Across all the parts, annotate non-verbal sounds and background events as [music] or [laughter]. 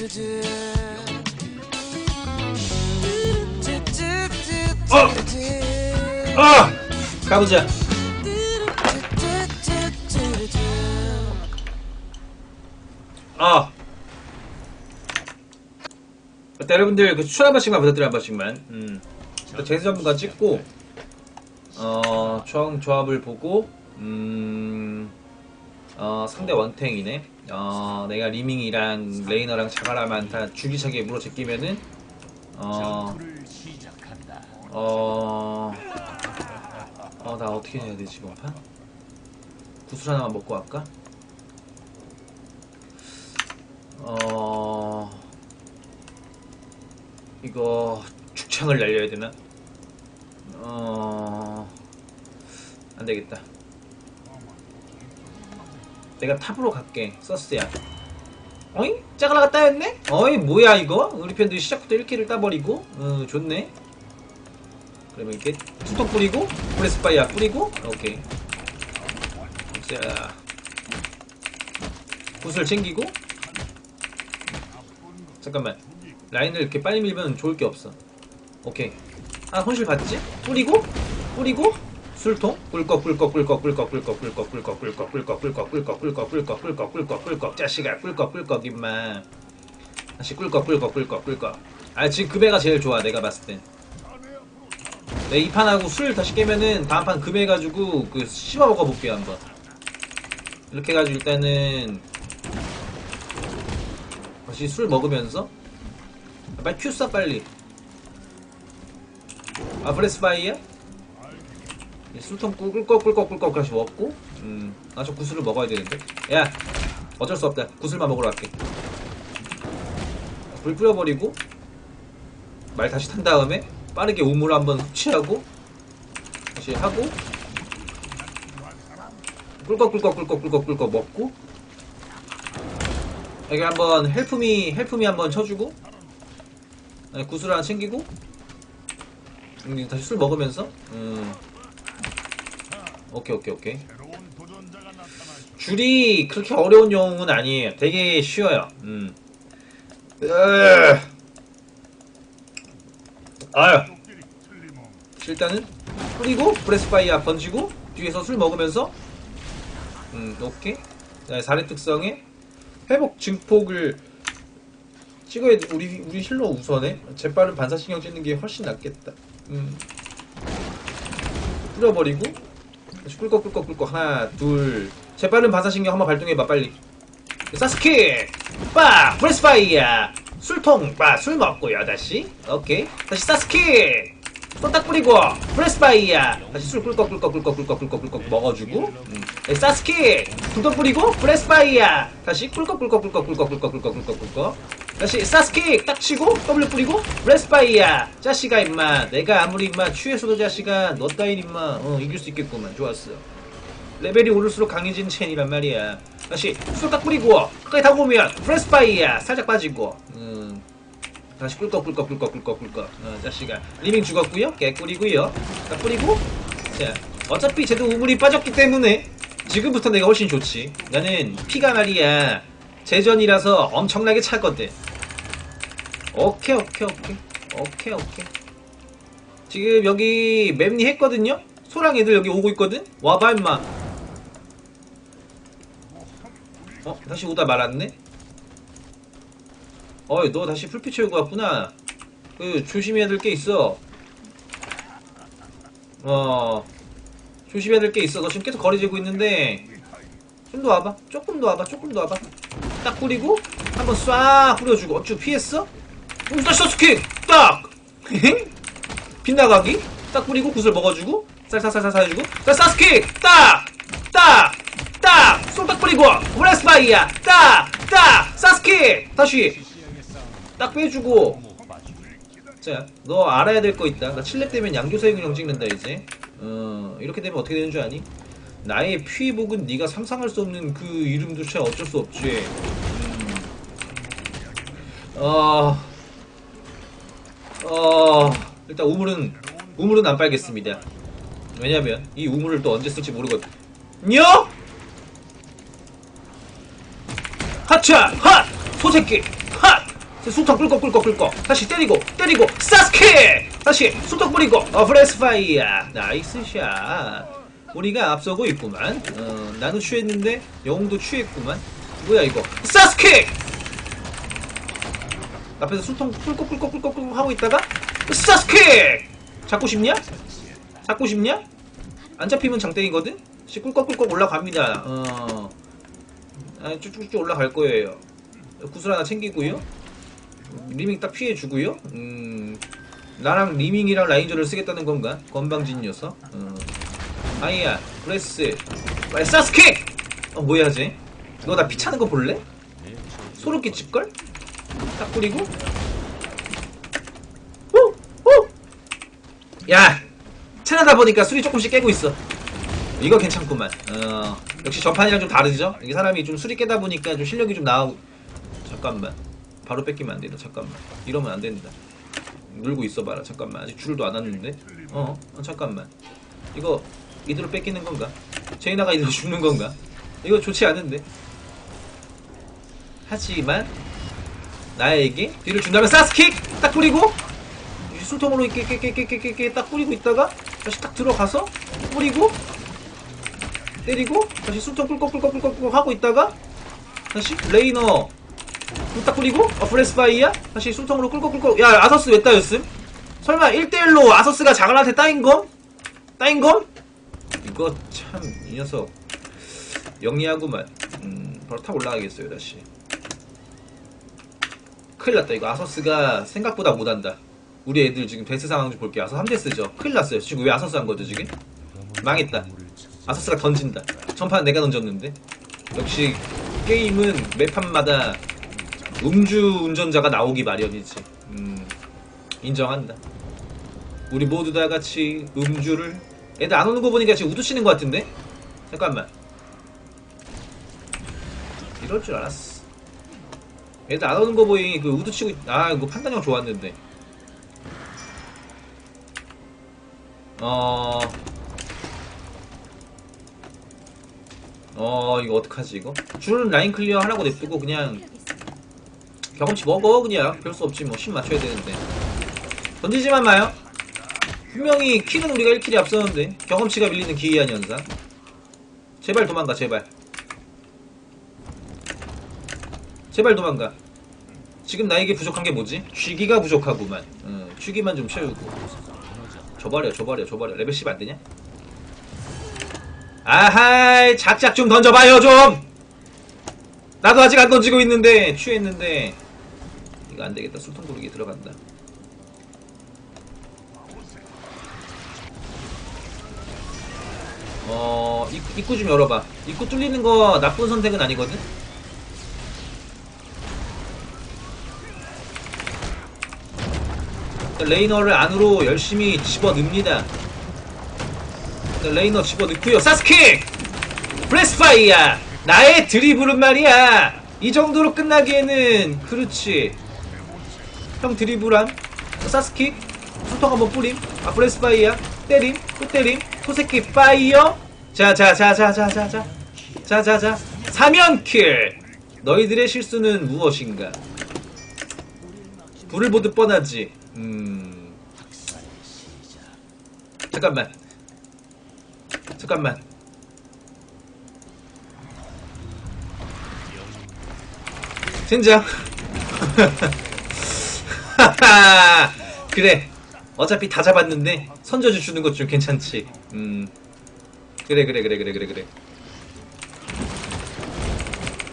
어! 아! 가보자. 아. 일단 여러분들 그 추천 한 번씩만 부탁드려 한 번씩만. 음. 제수 전문가 찍고 어 처음 조합을 보고 음. 어 상대 원탱이네. 어 내가 리밍이랑 레이너랑 자가라만 다 주기차게 물어 제끼면은 어. 어. 어, 나 어떻게 해야 되지, 이번 판? 구슬 하나만 먹고 할까? 어. 이거, 축창을 날려야 되나? 어. 안 되겠다. 내가 탑으로 갈게, 서스야. 어잉? 짜글라가 따였네? 어이, 뭐야, 이거? 우리 팬들이 시작부터 1킬을 따버리고? 어, 좋네. 그러면 이렇게 투톱 뿌리고 브레스파이어 뿌리고 오케이 자 굿을 챙기고 잠깐만 라인을 이렇게 빨리 밀면 좋을 게 없어 오케이 아 혼실 봤지? 뿌리고 뿌리고 술통 꿀꺽 꿀꺽 꿀꺽 꿀꺽 꿀꺽 꿀꺽 꿀꺽 꿀꺽 꿀꺽 꿀꺽 꿀꺽 꿀꺽 꿀꺽 꿀꺽 꿀꺽 꿀꺽 자식아 꿀꺽 꿀꺽 임마 다시 꿀꺽 꿀꺽 꿀꺽 꿀꺽 아 지금 그 배가 제일 좋아 내가 봤을 땐 네, 이 판하고 술 다시 깨면은 다음 판 금해가지고 그 씹어 먹어볼게요 한번. 이렇게 해가지고 일단은 다시 술 먹으면서 아, 빨리 큐쏴 빨리. 아 브레스바이야? 술통 꿀꺽 꿀꺽 꿀꺽 다시 먹고 음, 아 저 구슬을 먹어야 되는데 야 어쩔 수 없다 구슬만 먹으러 갈게 불 뿌려버리고 말 다시 탄 다음에 빠르게 우물 한번 흡취하고 다시 하고 꿀꺽꿀꺽 꿀꺽 꿀꺽 꿀꺽 먹고 여기 한번 헬프미 헬프미 한번 쳐주고 아니, 구슬 하나 챙기고 음, 다시 술 먹으면서 음. 오케이 오케이 오케이. 줄이 그렇게 어려운 영웅은 아니에요. 되게 쉬워요. 음. 으. 아유. 일단은 뿌리고 브레스파이어 던지고 뒤에서 술 먹으면서 음 오케이. 자, 4렙 특성에 회복 증폭을 찍어야 돼. 우리 우리 힐러 우선에 재빠른 반사신경 찍는 게 훨씬 낫겠다. 음. 뿌려버리고 다시 꿀꺽 꿀꺽 꿀꺽 하나 둘 재빠른 반사신경 한번 발동해봐 빨리 사스키 빠 브레스파이어 술통 빠술 먹고요 다시 오케이 다시 사스키 또딱 뿌리고 브레스파이어 다시 술 꿀꺽 꿀꺽 꿀꺽 꿀꺽 꿀꺽 꿀꺽 먹어주고 음. 네, 사스키 두통 뿌리고 브레스파이어 다시 꿀꺽 꿀꺽 꿀꺽 꿀꺽 꿀꺽 꿀꺽 꿀꺽 꿀꺽 다시 사스키 딱 치고 W 뿌리고 브레스파이어 자식아 임마. 내가 아무리 임마 취해서도 자식아 너 따윈 임마. 어 이길 수 있겠구만. 좋았어. 레벨이 오를수록 강해진 첸이란 말이야. 다시 술 딱 뿌리고 가까이 다가오면 프레스파이야. 살짝 빠지고. 음. 다시 꿀꺽 꿀꺽 꿀꺽 꿀꺽 꿀꺽. 어, 자식아. 리밍 죽었고요. 개꿀이고요. 딱 뿌리고. 자 어차피 쟤도 우물이 빠졌기 때문에 지금부터 내가 훨씬 좋지. 나는 피가 말이야. 제전이라서 엄청나게 차거든 오케이 오케이 오케이. 오케이 오케이. 지금 여기 맵니 했거든요? 소랑 애들 여기 오고 있거든? 와봐 임마. 어? 다시 오다 말았네? 어이 너 다시 풀피 채우고 왔구나. 그 조심해야 될 게 있어. 어. 조심해야 될 게 있어. 너 지금 계속 거리 재고 있는데. 좀 더 와봐. 조금 더 와봐. 조금 더 와봐. 딱 뿌리고 한번 쏴 뿌려주고. 어쭈 피했어? 음, 다시 서스킥 딱! [laughs] 빗나가기 딱 뿌리고 구슬 먹어주고 쌀쌀쌀쌀 해주고 자 사스킥 딱! 딱! 딱! 쏙딱 뿌리고 브레스파이야 딱! 딱! 사스킥 다시 딱 빼주고 자, 너 알아야 될 거 있다. 나 7렙 되면 양교사의 균형 찍는다 이제. 어, 이렇게 되면 어떻게 되는 줄 아니? 나의 피복은 네가 상상할 수 없는 그 이름조차 어쩔 수 없지. 음. 어, 어, 일단 우물은 우물은 안 빨겠습니다. 왜냐면 이 우물을 또 언제 쓸지 모르거든요. 하차 핫! 소새끼 핫! 수턱 꿀꺽 꿀꺽 꿀꺽. 다시 때리고 때리고 사스케 다시 수턱 뿌리고 어 브레스 파이어 나이스 샷. 우리가 앞서고 있구만. 어 나도 취했는데 영웅도 취했구만. 뭐야 이거? 사스케 앞에서 수통 꿀꺽 꿀꺽 꿀꺽 꿀꺽 하고 있다가 사스케 잡고 싶냐? 잡고 싶냐? 안 잡히면 장땡이거든? 씨 꿀꺽꿀꺽 올라갑니다 어 아, 쭉쭉쭉 올라갈 거예요 구슬 하나 챙기고요 리밍 딱 피해주고요 음 나랑 리밍이랑 라인저를 쓰겠다는 건가? 건방진 녀석 어. 아이야 브레스 아, 사스케! 어 뭐야 쟤? 너 나 피차는 거 볼래? 소름 끼칠걸? 딱 뿌리고. 오! 오! 야! 채나다 보니까 술이 조금씩 깨고 있어. 이거 괜찮구만. 어 역시 전판이랑 좀 다르죠? 이게 사람이 좀 술이 깨다 보니까 좀 실력이 좀 나오고. 잠깐만. 바로 뺏기면 안 된다. 잠깐만. 이러면 안 된다. 눌고 있어봐라. 잠깐만. 아직 줄도 안 왔는데? 어, 어 잠깐만. 이거 이대로 뺏기는 건가? 제이나가 이대로 [laughs] 죽는 건가? 이거 좋지 않은데? 하지만 나에게 뒤를 준다면 사스킥 딱 뿌리고 술통으로 이렇게 이렇게 딱 뿌리고 있다가 다시 딱 들어가서 뿌리고 때리고 다시 술통 꿀꺽꿀꺽 꿀꺽 하고 있다가 다시 레이너 딱 뿌리고 어 브레스파이야 다시 술통으로 꿀꺽꿀꺽 야 아서스 왜 따였음? 설마 1대1로 아서스가 자갈한테 따인 검? 따인 검? 이거 참 이 녀석 영리하구만 음 바로 탁 올라가겠어요 다시 큰일 났다. 이거 아서스가 생각보다 못한다. 우리 애들 지금 데스 상황 좀 볼게요. 아서스 3데스죠. 큰일 났어요. 지금 왜 아서스 한 거죠 지금? 망했다. 아서스가 던진다. 전판 내가 던졌는데. 역시 게임은 매판마다 음주 운전자가 나오기 마련이지. 음 인정한다. 우리 모두 다 같이 음주를. 애들 안 오는 거 보니까 지금 우두 치는 거 같은데? 잠깐만. 이럴 줄 알았어 애들 안 오는 거 보니 그 우두 치고 있... 아 이거 판단력 좋았는데. 어... 어 이거 어떡하지 이거? 줄 라인 클리어 하라고 냅두고 그냥 경험치 먹어 그냥. 별 수 없지 뭐10 맞춰야 되는데. 던지지만 마요. 분명히 킬은 우리가 1킬이 앞서는데. 경험치가 밀리는 기이한 현상 제발 도망가 제발. 제발 도망가 지금 나에게 부족한 게 뭐지? 쥐기가 부족하구만. 어, 쥐기만 좀 채우고. 줘버려 줘버려 줘버려. 레벨 10 안되냐? 아하이 작작 좀 던져봐요 좀! 나도 아직 안 던지고 있는데 취했는데. 이거 안되겠다. 술통 고르기 들어간다. 어 입- 입구 좀 열어봐. 입구 뚫리는 거 나쁜 선택은 아니거든 레이너를 안으로 열심히 집어넣습니다. 레이너 집어넣고요. 사스킥! 브레스파이어! 나의 드리블은 말이야! 이 정도로 끝나기에는 그렇지. 형 드리블한 사스킥? 수턱 한번 뿌림. 아 브레스파이어. 때림. 또 때림. 토새끼 파이어. 자자자자자자자. 자자자. 사면킬! 너희들의 실수는 무엇인가? 불을 보듯 뻔하지 음. 잠깐만. 잠깐만. 젠장 [laughs] 그래. 어차피 다 잡았는데 선저주 주는 것 좀 괜찮지. 음. 그래 그래 그래 그래 그래 그래.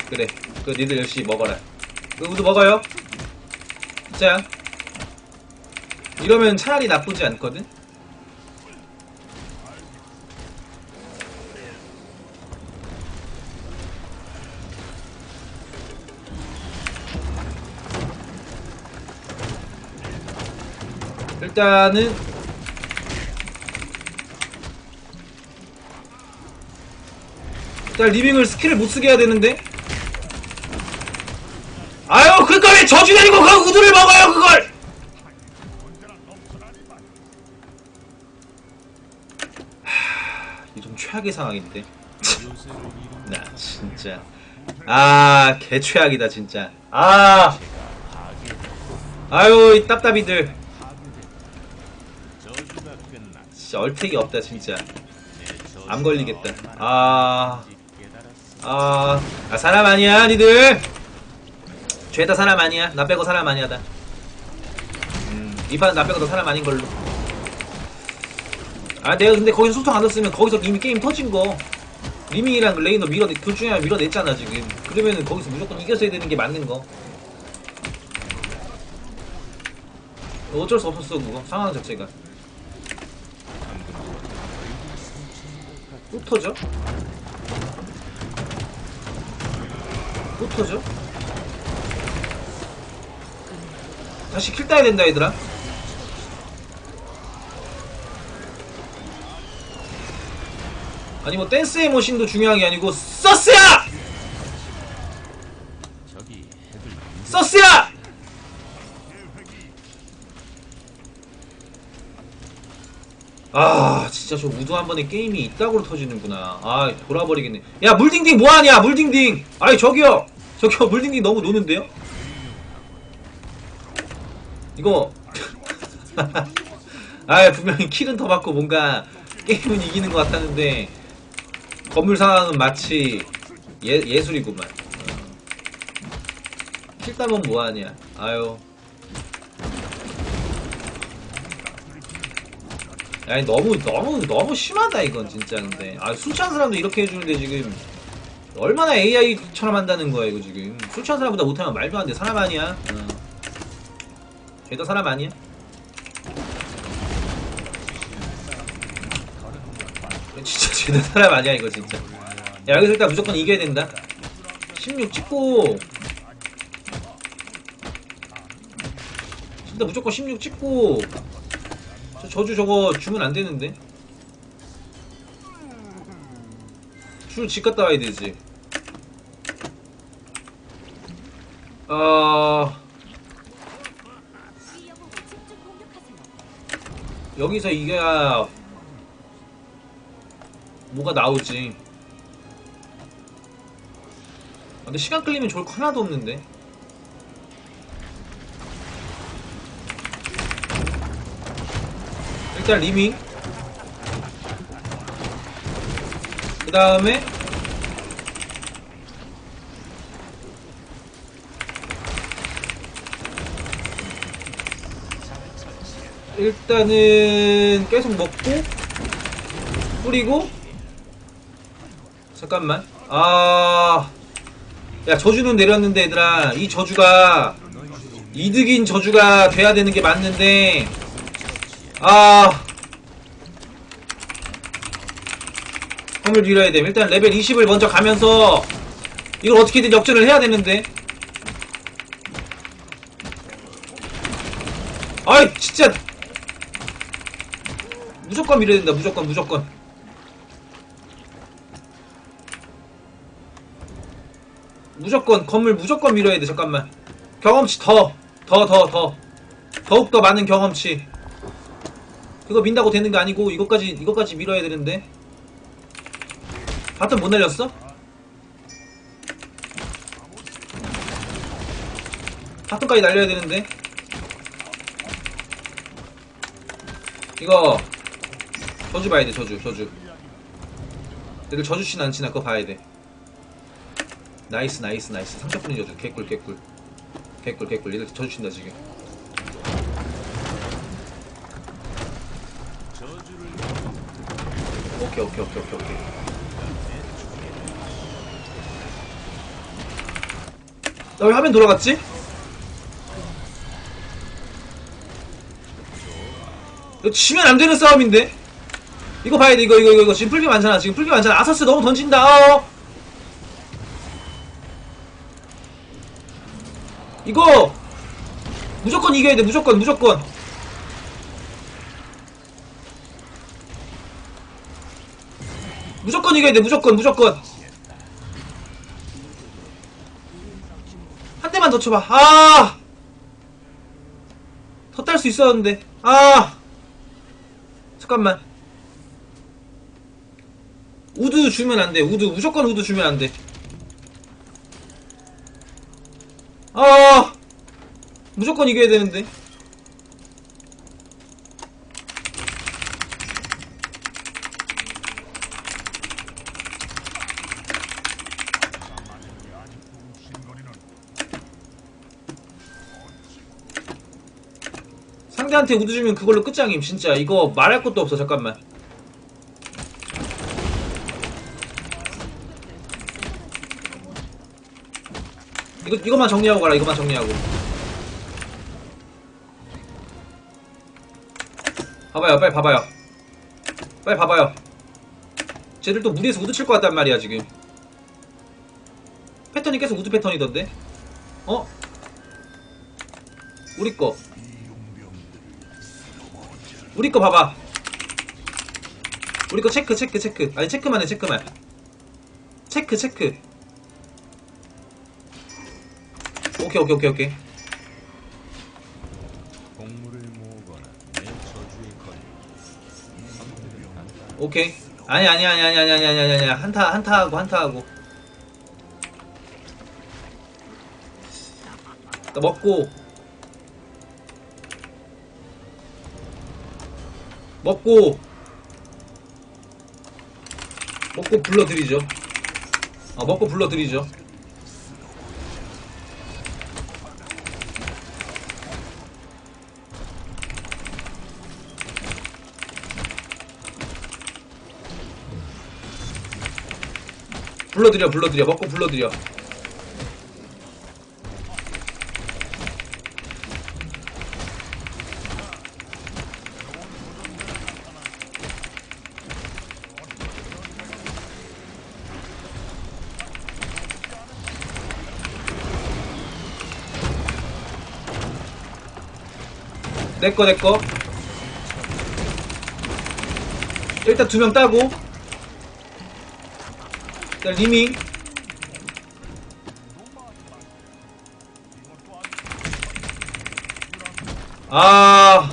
그래. 그 니들 열심히 먹어라. 그 우도 먹어요. 자 이러면 차라리 나쁘지 않거든? 일단은 일단 리빙을 스킬을 못 쓰게 해야 되는데? 아유 그니까 왜 저주 내리고 그 우두를 먹어요 그걸 하, 이좀 최악의 상황인데. 나 진짜. 아 개최악이다 진짜. 아! 아유 이 답답이들. 진짜 얼택이 없다 진짜. 안 걸리겠다. 아... 깨달았어 아, 아 사람 아니야 니들. 죄다 사람 아니야. 나 빼고 사람 아니야다 음, 이판은 나 빼고 더 사람 아닌 걸로 아 내가 근데 거기서 소통 안 했으면 거기서 이미 게임 터진 거. 리밍이랑 레이너 밀어 둘 중에 하나 밀어냈잖아 지금. 그러면은 거기서 무조건 이겼어야 되는 게 맞는 거. 어쩔 수 없었어 그거. 상황 자체가. 또 터져? 또 터져? 다시 킬 따야 된다 얘들아 아니 뭐 댄스의 머신도 중요한 게 아니고 서스야! 서스야! 아 진짜 저 우드 한 번에 게임이 이따구로 터지는구나. 아 돌아버리겠네. 야 물딩딩 뭐하냐 물딩딩! 아이 저기요! 저기요 [laughs] 물딩딩 너무 노는데요? 이거. [laughs] 아 분명히 킬은 더 맞고 뭔가 게임은 이기는 것 같았는데 건물 상황은 마치 예, 예술이구만. 어. 킬 따면 뭐하냐? 아유. 아니 너무 너무 너무 심하다 이건 진짜 근데. 아 술 취한 사람도 이렇게 해주는데 지금 얼마나 AI처럼 한다는 거야 이거 지금. 술 취한 사람보다 못하면 말도 안 돼. 사람 아니야? 어. 쟤도 사람 아니야 쟤도 사람 아니야 이거 진짜 야 여기서 일단 무조건 이겨야 된다 16 찍고 진짜 무조건 16 찍고 저 저주 저거 주면 안 되는데. 줄집 갔다 와야 되지. 어. 여기서 이겨야 뭐가 나오지. 아, 근데 시간 끌리면 좋을 거 하나도 없는데. 일단 리밍. 그 다음에 일단은 계속 먹고 뿌리고 잠깐만. 아... 야 저주는 내렸는데 얘들아. 이 저주가 이득인 저주가 돼야 되는 게 맞는데. 아... 화물 밀어야 돼 일단 레벨 20을 먼저 가면서 이걸 어떻게든 역전을 해야 되는데. 아이 진짜. 무조건 밀어야 된다. 무조건 무조건 무조건 건물 무조건 밀어야 돼 잠깐만. 경험치 더 더 더 더. 더욱 더 많은 경험치. 그거 민다고 되는 게 아니고 이것까지 이것까지 밀어야 되는데. 바텀 못 날렸어? 바텀까지 날려야 되는데. 이거 저주 봐야 돼 저주 저주. 애들 저주 치나 안 치나? 그거 봐야 돼 나이스 나이스 나이스. 상처뿐인 저주 개꿀 개꿀. 개꿀 개꿀. 얘들 저주 친다 지금. 오케이 오케이 오케이 오케이 오케이. 나왜 화면 돌아갔지? 이거 지면 안 되는 싸움인데? 이거 봐야 돼. 이거 이거 이거, 이거. 지금 풀기 많잖아. 지금 풀기 많잖아. 아사스 너무 던진다. 어. 이거 무조건 이겨야 돼. 무조건 무조건. 무조건 이겨야 돼. 무조건 무조건. 한 대만 더 쳐봐. 아! 더 딸 수 있었는데. 아! 잠깐만. 우드 주면 안돼. 우드. 무조건 우드 주면 안돼. 아! 무조건 이겨야 되는데. 상대한테 우드 주면 그걸로 끝장임 진짜. 이거 말할 것도 없어 잠깐만. 이거 이거만 정리하고 가라 이거만 정리하고 봐봐요 빨리 봐봐요 빨리 봐봐요 쟤들 또 무리해서 우드 칠 것 같단 말이야 지금 패턴이 계속 우드 패턴이던데 어? 우리 거 우리 거 봐봐. 우리 거 체크, 체크, 체크. 아니, 체크만 해, 체크만. 체크, 체크. 오케이, 오케이, 오케이, 오케이. 오케이. 아니, 아니, 아니, 아니, 아니, 아니, 아니, 아니. 한타, 한타하고, 한타하고. 나 먹고. 먹고. 먹고 불러드리죠. 어, 먹고 불러드리죠. 불러드려, 불러드려. 먹고 불러드려. 내꺼, 내꺼. 일단 두 명 따고. 일단 리밍. 아.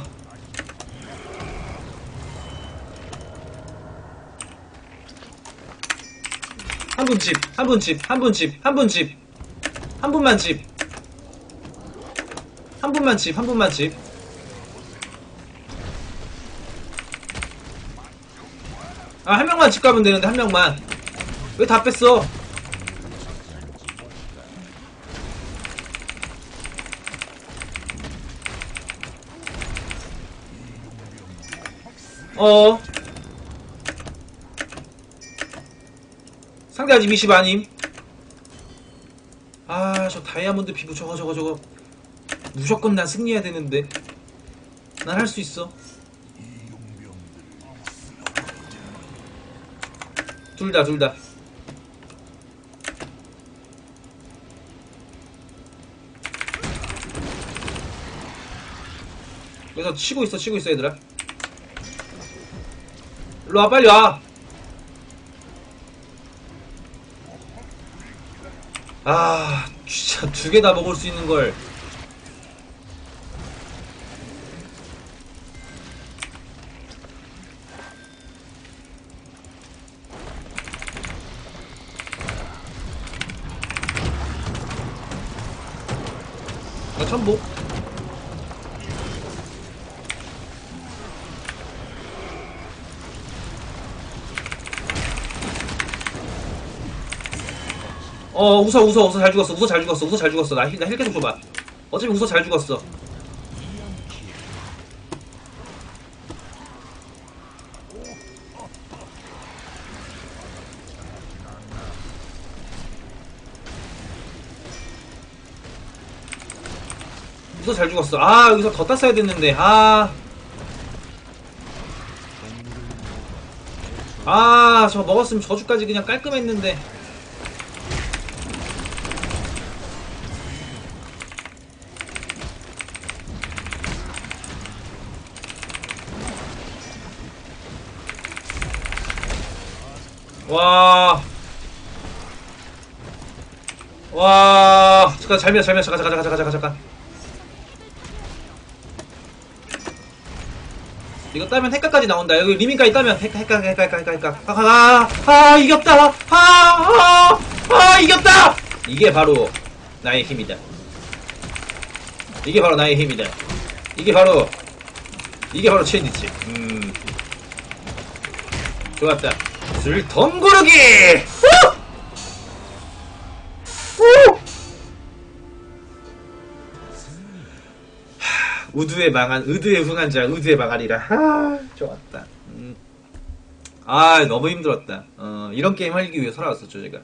한분 집, 한 분 집, 한 분 집, 한 분 집. 한 분만 집. 한 분만 집, 한 분만 집. 아, 한 명만 집 가면 되는데, 한 명만. 왜 다 뺐어? 어. 상대 아직 미시 아님. 아, 저 다이아몬드 피부 저거 저거 저거. 무조건 난 승리해야 되는데. 난 할 수 있어. 둘 다, 둘 다. 그래서 치고 있어, 치고 있어, 얘들아. 일로 와, 빨리 와. 아, 진짜 두 개 다 먹을 수 있는 걸. 나 천복. 어, 웃어, 웃어, 웃어, 잘 죽었어, 웃어, 잘 죽었어, 웃어, 잘 죽었어. 나 힐, 나 힐 계속 줘봐. 어차피 웃어, 잘 죽었어. 웃어, 잘 죽었어. 아, 여기서 더 땄어야 됐는데, 아. 아, 저 먹었으면 저주까지 그냥 깔끔했는데. 와. 와. 잠깐, 잘 밀어, 잘 밀어. 잠깐, 잠깐, 잠깐, 잠깐, 잠깐. 이거 따면 핵가까지 나온다. 여기 리밍까지 따면 핵가, 핵가, 핵가, 핵가, 핵가, 핵가. 아, 아, 아, 이겼다. 아, 아, 아, 이겼다. 이게 바로 나의 힘이다. 이게 바로 나의 힘이다. 이게 바로 이게 바로 체니지. 음. 좋았다. 후! 하, 우두에 망한 의두에 흥한 자 의두에 망하리라. 하, 좋았다. 음. 아 너무 힘들었다. 어, 이런 게임 하기 위해 살아왔었죠 제가.